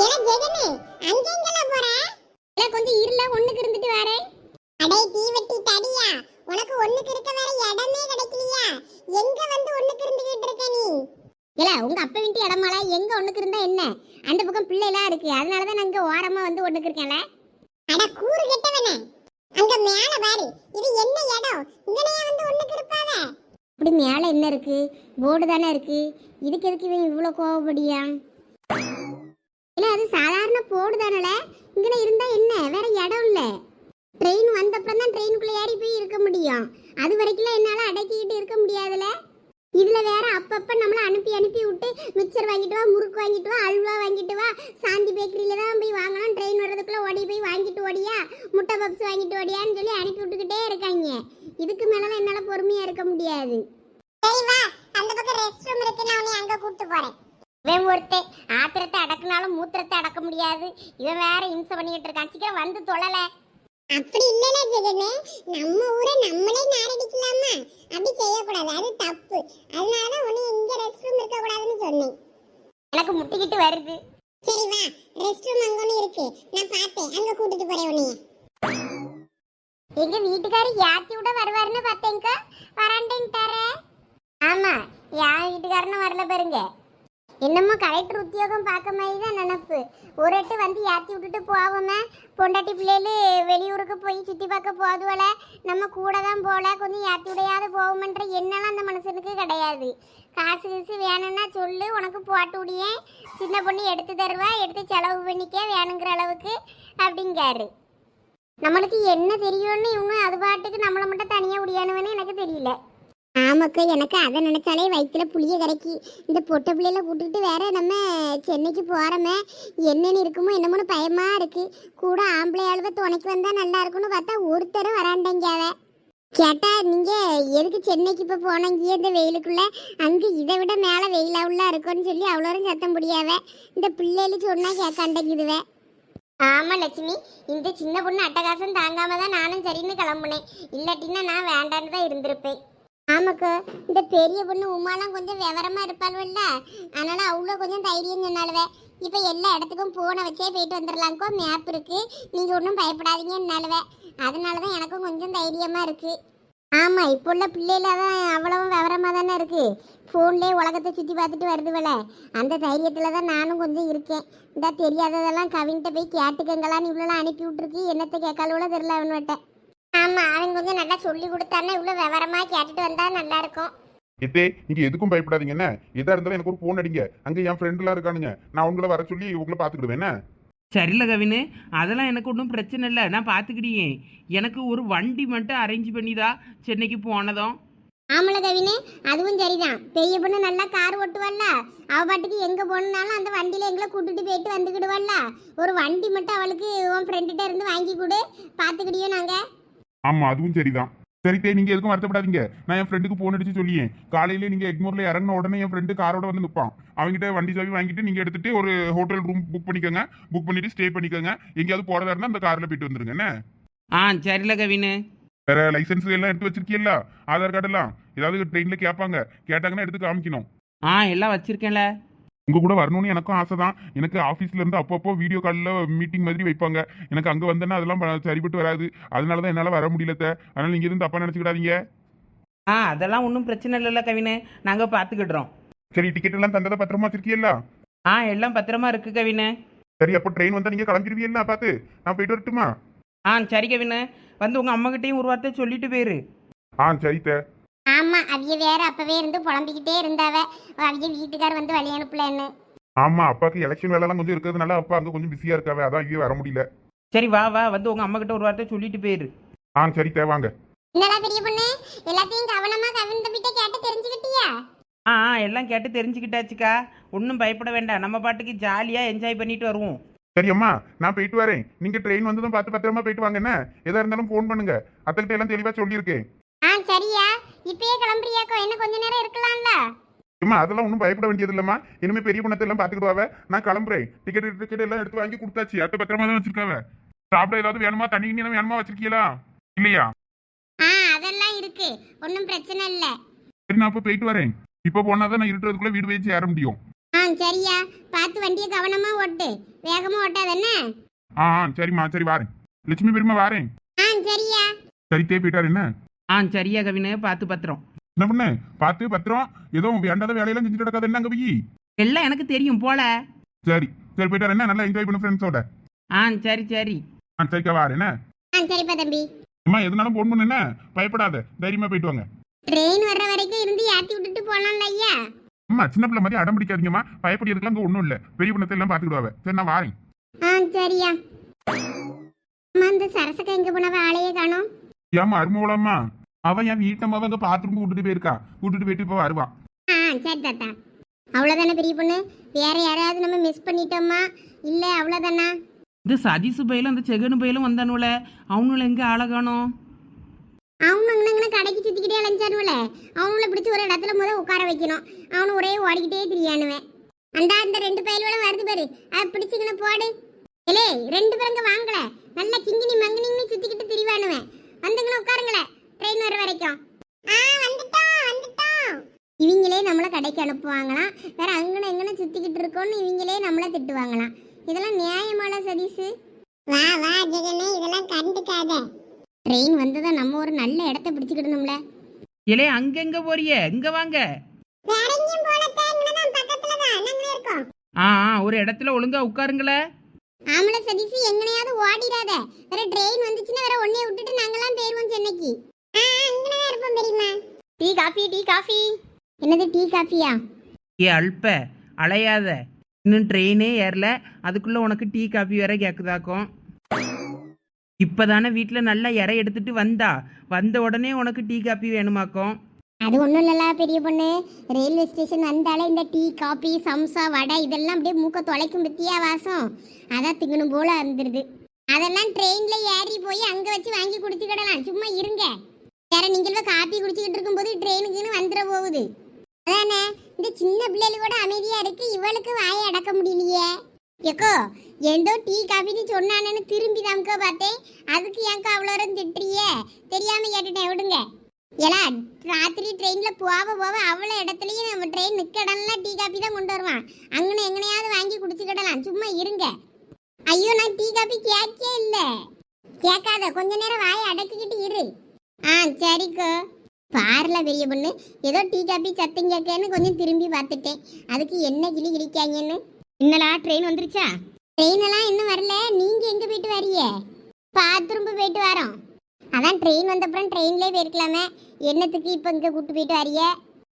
ஏல ஜெகனே அங்கெங்கலாம் போற? இல்ல கொஞ்சம் இருல ஒண்ணுக்கு இருந்துட்டு வரேன் அடே தீவெட்டி தடியா உனக்கு ஒண்ணுக்கு இருக்க வேற இடமே கிடைக்கலையா? எங்க வந்து ஒண்ணுக்கு இருந்துகிட்டு இருக்க நீ? இல்ல உங்க அப்பா வீட்டு இடமால எங்க ஒண்ணுக்கு இருந்தா என்ன? அந்த பக்கம் பிள்ளைலாம் இருக்கு அதனாலதான் நான் இங்க ஓரமா வந்து ஒண்ணுக்கு இருக்கேன்ல. அட கூறு கெட்டவனே. அங்க மேல பாரு இது என்ன இடம்? இங்கனையா வந்து ஒண்ணுக்கு இருப்பாவ? இப்படி மேல என்ன இருக்கு? போர்டு தானே இருக்கு? இதுக்கு எதுக்கு இவன் இவ்வளவு கோவப்படியா? இல்ல அது சாதாரண போர்டு தானல? இங்கன இருந்தா என்ன? வேற இடம் இல்ல. ட்ரெயின் வந்தப்பறம் தான் ட்ரெயினுக்குள்ள ஏறி போய் இருக்க முடியும். அது வரைக்கும் என்னால அடக்கிக்கிட்டு இருக்க முடியாதுல? இதுல வேற அப்பப்ப நம்மள அனுப்பி அனுப்பி விட்டு மிக்சர் வாங்கிட்டு வா முறுக்கு வாங்கிட்டு வா அல்வா வாங்கிட்டு வா சாந்தி பேக்கரியில தான் போய் வாங்கணும். ட்ரெயின் வர்றதுக்குள்ள ஓடி போய் வாங்கிட்டு ஓடியா? முட்டை பப்ஸ் வாங்கிட்டு ஓடியான்னு சொல்லி அனுப்பி விட்டுக்கிட்டே இருக்காங்க. இதுக்கு மேல என்னால பொறுமையா இருக்க முடியாது. அந்த பக்கம் ரெஸ்ட் ரூம் இருக்கு நான் உன்னை அங்க கூட்டி போறேன். இவன் ஒருத்தன். ஆத்திரத்தை அடக்குனாலும் மூத்திரத்தை அடக்க முடியாது. இவன் வேற இம்சை பண்ணிக்கிட்டு இருக்கான். சீக்கிரம் வந்து தொழல. அப்படி இல்லல ஜெகனே நம்ம ஊரை நம்மளே நாரடிக்கலாமா அப்படி செய்யக்கூடாது. அது தப்பு. அதனால தான் உன்னை இங்க ரெஸ்ட் ரூம் இருக்க கூடாதுன்னு சொன்னேன். எனக்கு முட்டிக்கிட்டு வருது. சரி வா. ரெஸ்ட் ரூம் அங்க இருக்கு. நான் பார்த்தேன் அங்க கூட்டிட்டு போறேன் உன்னைய. எங்க வீட்டுக்காரர் யாத்தி விட வருவாருன்னு பார்த்தேங்க வராண்டேன்ட்டாரே. ஆமா என் வீட்டுக்காரனும் வரல பாருங்க. என்னமோ கலெக்டர் உத்தியோகம் பார்க்க மாதிரி தான் நினப்பு. ஒரு எட்டு வந்து ஏற்றி விட்டுட்டு போவோமே. பொண்டாட்டி பிள்ளைகளு வெளியூருக்கு போய் சுற்றி பார்க்க போதுவல நம்ம கூட தான் போகல கொஞ்சம் ஏற்றி விடையாவது போவோமன்ற எண்ணெல்லாம் அந்த மனுஷனுக்கு கிடையாது. காசு கீசு வேணும்னா சொல்லு உனக்கு போட்டு விடியேன். சின்ன பொண்ணு எடுத்து தருவா எடுத்து செலவு பண்ணிக்க வேணுங்கிற அளவுக்கு அப்படிங்காரு. நம்மளுக்கு என்ன தெரியும்னு இவங்க அது பாட்டுக்கு நம்மளை மட்டும் தனியாக விடியானுவேன்னு எனக்கு தெரியல. ஆமாக்கா எனக்கு அதை நினைச்சாலே வயிற்றுல புளிய கரைக்கி. இந்த பொட்டை பிள்ளையில கூட்டிட்டு வேற நம்ம சென்னைக்கு போகிறோமே என்னென்னு இருக்குமோ என்னமோன்னு பயமாக இருக்கு. கூட ஆம்பளை ஆளுவ துணைக்கு வந்தால் நல்லா இருக்கும்னு பார்த்தா ஒருத்தரும் வராண்டங்காவ கேட்டா நீங்க எதுக்கு சென்னைக்கு இப்போ போனீங்க இந்த வெயிலுக்குள்ள? அங்கே இதை விட மேலே வெயிலா உள்ள இருக்கும்னு சொல்லி அவ்வளோரும் சத்தம் முடியாவ இந்த பிள்ளைகளு சொன்னா கேட்காண்டங்கிதுவே ஆமா லட்சுமி. இந்த சின்ன பொண்ணு அட்டகாசம் தாங்காம தான் நானும் சரின்னு கிளம்புனேன். இல்லாட்டின்னா நான் வேண்டான்னு தான் இருந்திருப்பேன். ஆமாக்கா இந்த பெரிய பொண்ணு உமாலாம் கொஞ்சம் விவரமா இருப்பாள்வல்ல. அதனால அவ்வளோ கொஞ்சம் தைரியம் சொன்னாலுவே இப்போ எல்லா இடத்துக்கும் போனை வச்சே போயிட்டு வந்துடலாங்கோ மேப் இருக்கு. நீங்கள் ஒன்றும் பயப்படாதீங்கன்னாலுவே அதனால தான் எனக்கும் கொஞ்சம் தைரியமா இருக்கு. ஆமாம் இப்போ உள்ள பிள்ளையில தான் அவ்வளவும் விவரமாக தானே இருக்கு. ஃபோன்லேயே உலகத்தை சுற்றி பார்த்துட்டு வருதுவல அந்த தைரியத்தில் தான் நானும் கொஞ்சம் இருக்கேன். இந்த தெரியாததெல்லாம் கவின்கிட்ட போய் கேட்டுக்கங்களான்னு இவ்வளோலாம் அனுப்பி விட்ருக்கு என்னத்தை கேட்காலோட தெரில அவன்கிட்ட. ஆமா அவன் கொஞ்சம் நல்லா சொல்லி கொடுத்தான்னா இவ்வளோ விவரமா கேட்டுட்டு வந்தா நல்லா இருக்கும் எத்தே நீங்க எதுக்கும் பயப்படாதீங்க என்ன? எதா இருந்தாலும் எனக்கு ஒரு ஃபோன் அடிங்க. அங்க என் ஃப்ரெண்ட்லாம் இருக்கானுங்க. நான் உங்களை வர சொல்லி உங்களை பாத்துக்கிடுவேன் என்ன? சரியில்ல கவினு. அதெல்லாம் எனக்கு ஒன்றும் பிரச்சனை இல்லை. நான் பார்த்துக்கிடியே எனக்கு ஒரு வண்டி மட்டும் அரேஞ்ச் பண்ணிதா சென்னைக்கு போனதும். ஆமல கவினே. அதுவும் சரிதான். பெரிய பொண்ணு நல்லா கார் ஓட்டுவாள்ல அவ பாட்டுக்கு எங்க போனாலும் அந்த வண்டியில எங்களை கூட்டிட்டு போயிட்டு வந்துக்கிடுவாள்ல ஒரு வண்டி மட்டும் அவளுக்கு உன் ஃப்ரெண்டுகிட்ட இருந்து வாங்கி கொடு. பாத்துக்கிடியோ நாங்க. ஆமா அதுவும் சரிதான். சரி தே நீங்க எதுக்கும் வருத்தப்படாதீங்க. நான் என் ஃப்ரெண்டுக்கு ஃபோன் அடிச்சு சொல்லியேன். காலையில நீங்க எக்மோர்ல இறங்கின உடனே என் ஃப்ரெண்டு காரோட வந்து நிற்பான் அவங்ககிட்ட வண்டி சாவி வாங்கிட்டு நீங்க எடுத்துட்டு ஒரு ஹோட்டல் ரூம் புக் பண்ணிக்கோங்க. புக் பண்ணிட்டு ஸ்டே பண்ணிக்கோங்க. எங்கேயாவது போறதா இருந்தா அந்த கார்ல போயிட்டு வந்துருங்க என்ன? ஆ சரியில்ல கவினு. வேற லைசன்ஸ் எல்லாம் எடுத்து வச்சிருக்கீல்ல ஆதார் கார்டு எல்லாம்? ஏதாவது ட்ரெயின்ல கேட்பாங்க கேட்டாங்கன்னா எடுத்து காமிக்கணும். ஆ எல்லாம் வச்சிருக்கேன்ல. உங்க கூட வரணும்னு எனக்கும் ஆசை தான் எனக்கு ஆஃபீஸ்ல இருந்து அப்பப்போ வீடியோ காலில் மீட்டிங் மாதிரி வைப்பாங்க. எனக்கு அங்க வந்தேன்னா அதெல்லாம் சரிப்பட்டு வராது. அதனால தான் என்னால் வர முடியல. அதனால நீங்க இருந்து தப்பா நினைச்சுக்கிடாதீங்க. ஆ அதெல்லாம் ஒன்றும் பிரச்சனை இல்லைல்ல கவினு. நாங்கள் பார்த்துக்கிடுறோம் சரி டிக்கெட் எல்லாம் தந்ததை பத்திரமா வச்சிருக்கீல்ல ஆ எல்லாம் பத்திரமா இருக்கு கவினு. சரி அப்போ ட்ரெயின் வந்தா நீங்க கிளம்பிடுவீல்ல பார்த்து. நான் போயிட்டு வரட்டுமா? ஆ சரி கவினு. வந்து உங்கள் அம்மாகிட்டையும் ஒரு வார்த்தை சொல்லிட்டு போயிரு. ஆ சரி தே ஆமா அவிய வேற அப்பவே இருந்து புலம்பிக்கிட்டே இருந்தாவ. அவிய வீட்டுக்கார் வந்து வழி அனுப்பலன்னு. ஆமா அப்பாக்கு எலெக்ஷன் வேலைலாம் கொஞ்சம் இருக்கிறதுனால அப்பா அங்க கொஞ்சம் பிஸியா இருக்காவே அதான் இங்கே வர முடியல. சரி வா வா வந்து உங்கள் அம்மாகிட்ட ஒரு வார்த்தை சொல்லிட்டு போயிரு. ஆ சரி தே வாங்க. என்னடா பெரிய பொண்ணு? எல்லாத்தையும் கவனமா கவின் தம்பிட்ட கேட்டு தெரிஞ்சுக்கிட்டியா? ஆ ஆ எல்லாம் கேட்டு தெரிஞ்சுக்கிட்டாச்சுக்கா. ஒன்றும் பயப்பட வேண்டாம். நம்ம பாட்டுக்கு ஜாலியாக என்ஜாய் பண்ணிட்டு வருவோம். சரி அம்மா நான் போயிட்டு வரேன். நீங்க ட்ரெயின் வந்ததும் பார்த்து பத்திரமா போயிட்டு வாங்க என்ன? எதா இருந்தாலும் ஃபோன் பண்ணுங்க. அத்தல்கிட்ட எல்லாம் தெளிவா சொல்லியிருக்கேன். ஆ சரியா. இப்பயே கிளம்புறியாக்கோ? என்ன கொஞ்ச நேரம் இருக்கலாம்ல? அம்மா அதெல்லாம் ஒன்றும் பயப்பட வேண்டியது இல்லம்மா இனிமே பெரிய குணத்தை எல்லாம் பார்த்துக்கிடுவாவ. நான் கிளம்புறேன். டிக்கெட் டிக்கெட் எல்லாம் எடுத்து வாங்கி கொடுத்தாச்சு. அத்தை பத்திரமா தான் வச்சிருக்காவ. சாப்பிட ஏதாவது வேணுமா? தண்ணி கிண்ணி வேணுமா? வச்சிருக்கீங்களா? இல்லையா? ஆ அதெல்லாம் இருக்கு. ஒன்றும் பிரச்சனை இல்லை. சரி நான் அப்போ போயிட்டு வரேன். இப்போ போனால் தான் நான் இருட்டுறதுக்குள்ள வீடு போய் சேர முடியும். ஆ சரியா. பார்த்து வண்டியை கவனமா ஓட்டு. வேகமா ஓட்டாத என்ன? ஆ ஆ, சரிம்மா. சரி வாரேன். லட்சுமி பெரியம்மா வாரேன். ஆ சரியா. சரி தே போயிட்டார் என்ன? ஆ சரியா கவினு பார்த்து பத்திரம். என்ன பண்ண? பார்த்து பத்திரம்? ஏதோ வேண்டாத வேலையெல்லாம் செஞ்சுட்டு கிடக்காது என்ன அங்க போய்? எல்லாம் எனக்கு தெரியும் போல. சரி சரி போயிட்டார் என்ன நல்லா என்ஜாய் பண்ண ஃப்ரெண்ட்ஸோட ஆ சரி சரி. ஆ சரிக்கா வாரேன் என்ன? ஆ சரிப்பா தம்பி. அம்மா எதுனாலும் போன் பண்ணு என்ன? பயப்படாத தைரியமா போயிட்டு வாங்க. ட்ரெயின் வர்ற வரைக்கும் இருந்து ஏத்தி விட்டுட்டு போலாம்ல ஐயா. அம்மா சின்ன பிள்ளை மாதிரி அடம் பிடிக்காதீங்கம்மா. பயப்படுறதுக்குலாம் அங்கே ஒன்றும் இல்லை. பெரிய பண்ணத்தை எல்லாம் பார்த்துக்கிடுவாங்க சரி நான் வாரேன். ஆ சரியா. அம்மா இந்த சரசக்கா எங்க போனவ? ஆளையே காணோம். ஏம்மா அருமவளம்மா அவன் என் வீட்டம்மாவை அங்கே பாத்ரூம் விட்டுட்டு போயிருக்கா. விட்டுட்டு போயிட்டு இப்போ வருவான் ஆ சரி தாத்தா. அவ்வளோதானே பெரிய பொண்ணு? வேற யாராவது நம்ம மிஸ் பண்ணிட்டோமா? இல்லை அவ்வளோதானா இந்த சதீசு பயிலும் அந்த செகனு பயிலும் வந்தானுல அவனுல எங்க அழகானோ அவனு அங்கே கடைக்கு சுற்றிக்கிட்டே அலைஞ்சானுல அவங்கள பிடிச்சி ஒரு இடத்துல முத உட்கார வைக்கணும். அவனு ஒரே ஓடிக்கிட்டே திரியானுவேன். அந்த அந்த ரெண்டு பயல்களும் வருது பாரு. அதை பிடிச்சிக்கணும் போடு. ஏலே ரெண்டு பேருங்க வாங்கல. நல்லா கிங்கினி மங்கினின்னு சுத்திக்கிட்டு திரிவானுவேன். வந்துங்கன்னு உட்காருங்களே ட்ரெயின் வர வரைக்கும். ஆ வந்துட்டோம் வந்துட்டோம் இவங்களே நம்மளை கடைக்கு அனுப்புவாங்களாம். வேற அங்கன எங்கன சுத்திக்கிட்டு இருக்கோம்னு இவங்களே நம்மளை திட்டுவாங்களாம். இதெல்லாம் நியாயமான சதீஷ் வா வா ஜெகனே இதெல்லாம் கண்டுக்காத. ட்ரெயின் வந்ததும் நம்ம ஒரு நல்ல இடத்த பிடிச்சுக்கிடணும்ல. இலே அங்கெங்க போறிய? இங்க வாங்க. வேற எங்கேயும் போலத்த இங்கதான் பக்கத்துல தான். நாங்க இருக்கோம். ஆ ஆ ஒரு இடத்துல ஒழுங்கா உட்காருங்களே. ஆமல சதீஷ் எங்கனையாவது ஓடிடாத. வேற ட்ரெயின் வந்துச்சுன்னா வேற ஒன்னே விட்டுட்டு நாங்கெல்லாம் போயிருவோம் சென்னைக்கு. ஆ அங்கதான் இருப்போம் பெரியம்மா டீ காஃபி டீ காஃபி. என்னது டீ காஃபியா? ஏ அல்ப. அலையாத. இன்னும் ட்ரெயினே ஏறல. அதுக்குள்ள உனக்கு டீ காபி வேற கேக்குதாக்கும் இப்பதானே வீட்டில் நல்லா இறை எடுத்துட்டு வந்தா. வந்த உடனே உனக்கு டீ காபி வேணுமாக்கும் அது ஒன்றும் இல்லல பெரிய பொண்ணு. ரயில்வே ஸ்டேஷன் வந்தாலே இந்த டீ காபி சம்சா வடை இதெல்லாம் அப்படியே மூக்க தொலைக்கும் பத்தியா வாசம். அதான் திங்கணும் போல இருந்துருது. அதெல்லாம் ட்ரெயின்ல ஏறி போய் அங்க வச்சு வாங்கி குடிச்சுக்கிடலாம். சும்மா இருங்க. வேற நீங்கள காப்பி குடிச்சுக்கிட்டு இருக்கும்போது ட்ரெயினுக்குன்னு வந்துட போகுது. அதானே? இந்த சின்ன பிள்ளைகள் கூட அமைதியா இருக்கு இவளுக்கு வாயை அடக்க முடியலையே. எக்கோ ஏதோ டீ காபின்னு சொன்னானேன்னு திரும்பி தாம்க்கோ பார்த்தேன். அதுக்கு ஏன்க்கா அவ்வளோ திட்டுறியே? தெரியாம கேட்டுட்டேன் விடுங்க. ஏலா ராத்திரி ட்ரெயினில் போக போக அவ்வளோ இடத்துலையும் நம்ம ட்ரெயின் நிற்க டீ காஃபி தான் கொண்டு வருவான். அங்கன எங்கனையாவது வாங்கி குடிச்சுக்கிடலாம். சும்மா இருங்க. ஐயோ நான் டீ காஃபி கேட்கே இல்லை. கேட்காத கொஞ்ச நேரம் வாயை அடக்கிக்கிட்டு இரு. ஆ சரிக்கோ. பாருல பெரிய பொண்ணு. ஏதோ டீ காப்பி சத்தம் கேட்கன்னு கொஞ்சம் திரும்பி பார்த்துட்டேன். அதுக்கு என்ன கிளி கிழிக்காங்கன்னு? என்னலா ட்ரெயின் வந்துருச்சா? ட்ரெயின் எல்லாம் இன்னும் வரல. நீங்க எங்க போயிட்டு வரீங்க பாத்ரூம் போயிட்டு வரோம். அதான் ட்ரெயின் வந்தப்புறம் ட்ரெயின்லேயே போயிருக்கலாமே. என்னத்துக்கு இப்போ இங்கே கூட்டு போயிட்டு வரிய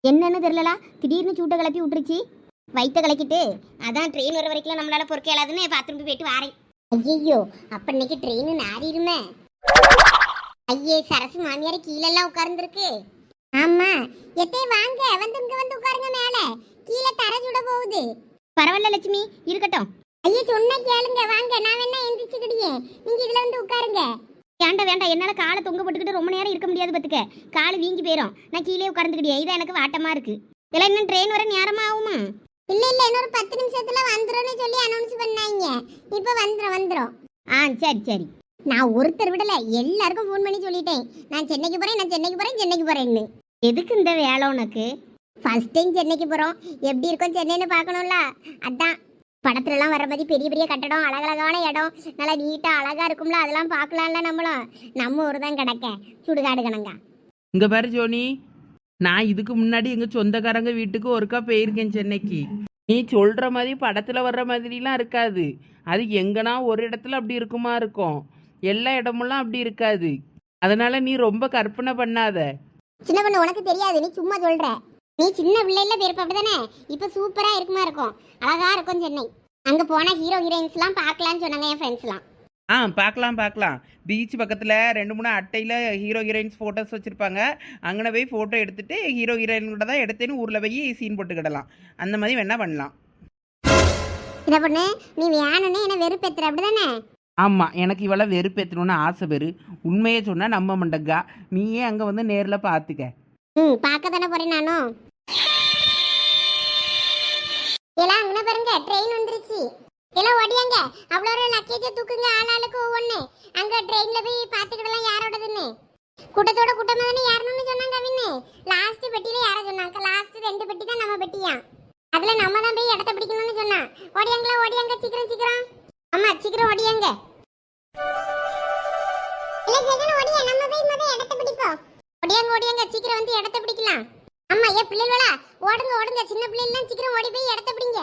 என்னன்னு தெரியலலா திடீர்னு சூட்டை கிளப்பி விட்டுருச்சு. வயிற்ற கலக்கிட்டு. அதான் ட்ரெயின் வர வரைக்கும் நம்மளால பொறுக்க இயலாதுன்னு பாத்ரூம் போயிட்டு வரேன். ஐயோ அப்ப இன்னைக்கு ட்ரெயின் நாரிடுமே ஐயே சரசு மாமியார் கீழெல்லாம் உட்கார்ந்துருக்கு. ஆமா எத்தே வாங்க வந்து இங்க வந்து உட்காருங்க மேல. கீழே தர சுட போகுது. பரவாயில்ல லட்சுமி இருக்கட்டும். ஐயா சொன்னா கேளுங்க வாங்க நான் வேணா எந்திரிச்சுக்கிடியே. நீங்க இதுல வந்து உட்காருங்க. வேண்டாம் வேண்டாம் என்னால காலை தொங்க போட்டுக்கிட்டு ரொம்ப நேரம் இருக்க முடியாது பத்துக்க. கால் வீங்கி போயிடும் நான் கீழே உட்கார்ந்துக்கிட்டே இதான் எனக்கு வாட்டமா இருக்கு. இதெல்லாம் இன்னும் ட்ரெயின் வர நேரமா ஆகுமா? இல்ல இல்ல இன்னொரு பத்து நிமிஷத்துல வந்துரும்னு சொல்லி அனௌன்ஸ் பண்ணாங்க இப்ப வந்துரும் வந்துரும். ஆ சரி சரி. நான் ஒருத்தர் விடல எல்லாருக்கும் ஃபோன் பண்ணி சொல்லிட்டேன். நான் சென்னைக்கு போறேன் நான் சென்னைக்கு போறேன் சென்னைக்கு போறேன்னு. எதுக்கு இந்த வேலை உனக்கு? ஃபர்ஸ்ட் டைம் சென்னைக்கு போறோம். எப்படி இருக்கும் சென்னைன்னு பார்க்கணும்ல? அதான். படத்துலலாம் வர மாதிரி பெரிய பெரிய கட்டடம் அழகழகான இடம் நல்லா நீட்டா அழகா இருக்கும்ல அதெல்லாம் பார்க்கலாம்ல நம்மளும். நம்ம ஊர் தான் கிடக்க. சுடுகாடு கணங்கா. இங்க பாரு ஜோனி. நான் இதுக்கு முன்னாடி எங்க சொந்தக்காரங்க வீட்டுக்கு ஒருக்கா போயிருக்கேன் சென்னைக்கு. நீ சொல்ற மாதிரி படத்துல வர்ற மாதிரிலாம் இருக்காது. அது எங்கன்னா ஒரு இடத்துல அப்படி இருக்குமா இருக்கும். எல்லா இடமெல்லாம் அப்படி இருக்காது. அதனால நீ ரொம்ப கற்பனை பண்ணாத. சின்ன பொண்ணு உனக்கு தெரியாது. நீ சும்மா சொல்ற. நீ சின்ன பிள்ளைல பேருப்ப அப்படிதானே? இப்ப சூப்பரா இருக்குமா இருக்கும். அழகா இருக்கும் சென்னை. அங்க போனா ஹீரோ ஹீரோயின்ஸ்லாம் பார்க்கலாம்னு சொன்னாங்க என் ஃப்ரெண்ட்ஸ்லாம் ஆ பார்க்கலாம் பார்க்கலாம். பீச் பக்கத்தில் ரெண்டு மூணு அட்டையில் ஹீரோ ஹீரோயின்ஸ் ஃபோட்டோஸ் வச்சுருப்பாங்க. அங்கே போய் ஃபோட்டோ எடுத்துட்டு ஹீரோ ஹீரோயினோட தான் எடுத்தேன்னு ஊரில் போய் சீன் போட்டுக்கிடலாம் அந்த மாதிரி வேணா பண்ணலாம். சின்ன பொண்ணு நீ வேணும்னு என்ன வெறுப்பேத்துற. அப்படிதானே? ஆமாம் எனக்கு இவளை வெறுப்பேற்றணும்னு ஆசை பெரு உண்மையை சொன்னால் நம்ப மாட்டேங்கா. நீயே அங்கே வந்து நேரில் பார்த்துக்க ம் பார்க்க தானே போறேன் நானும் எல்லாம் அங்கே பாருங்க ட்ரெயின் வந்துருச்சு. எல்லாம் ஓடியாங்க. அவ்வளோ லக்கேஜை தூக்குங்க ஆளாளுக்கு ஒவ்வொன்று அங்கே ட்ரெயினில் போய் பார்த்துக்கிடலாம் யாரோடதுன்னு. கூட்டத்தோட கூட்டமாக தானே யாருன்னு சொன்னாங்க அவின்னு. லாஸ்ட் பெட்டியில் யாரை சொன்னாங்க. லாஸ்ட் ரெண்டு பெட்டி தான் நம்ம பெட்டியா. அதில் நம்ம தான் போய் இடத்த பிடிக்கணும்னு சொன்னா ஓடியாங்களா ஓடியாங்க சீக்கிரம் சீக்கிரம். ஓடியாங்க சீக்கிரம் வந்து இடத்த பிடிக்கலாம். அம்மா ஏ பிள்ளைகளா ஓடுங்க ஓடுங்க. சின்ன பிள்ளைலாம் சீக்கிரம் ஓடி போய் இடத்த பிடிங்க.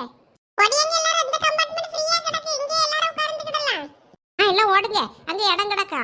ஓடியங்க எல்லாரும் இந்த கம்பார்ட்மெண்ட் ஃப்ரீயா கிடக்கு. இங்க எல்லாரும் உட்கார்ந்துக்கிடலாம். ஆ எல்லாம் ஓடுங்க. அங்க இடம் கிடக்கா.